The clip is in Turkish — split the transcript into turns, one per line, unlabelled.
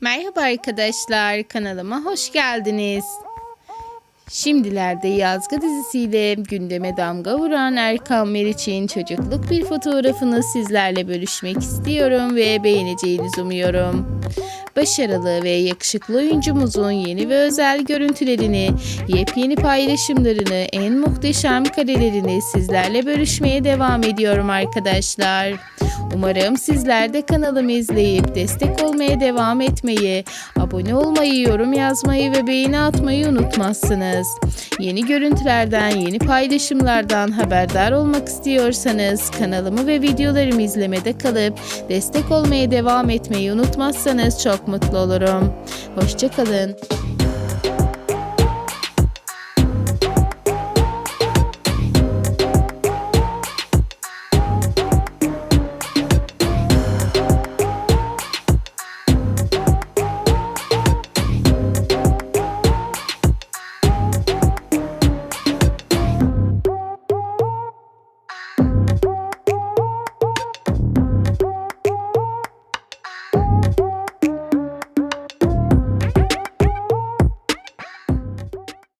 Merhaba arkadaşlar, kanalıma hoş geldiniz. Şimdilerde Yazgı dizisiyle gündeme damga vuran Erkan Meriç'in çocukluk bir fotoğrafını sizlerle bölüşmek istiyorum ve beğeneceğinizi umuyorum. Başarılı ve yakışıklı oyuncumuzun yeni ve özel görüntülerini, yepyeni paylaşımlarını, en muhteşem karelerini sizlerle bölüşmeye devam ediyorum arkadaşlar. Umarım sizler de kanalımı izleyip destek olmaya devam etmeyi, abone olmayı, yorum yazmayı ve beğeni atmayı unutmazsınız. Yeni görüntülerden, yeni paylaşımlardan haberdar olmak istiyorsanız kanalımı ve videolarımı izlemede kalıp destek olmaya devam etmeyi unutmazsanız çok mutlu olurum. Hoşçakalın.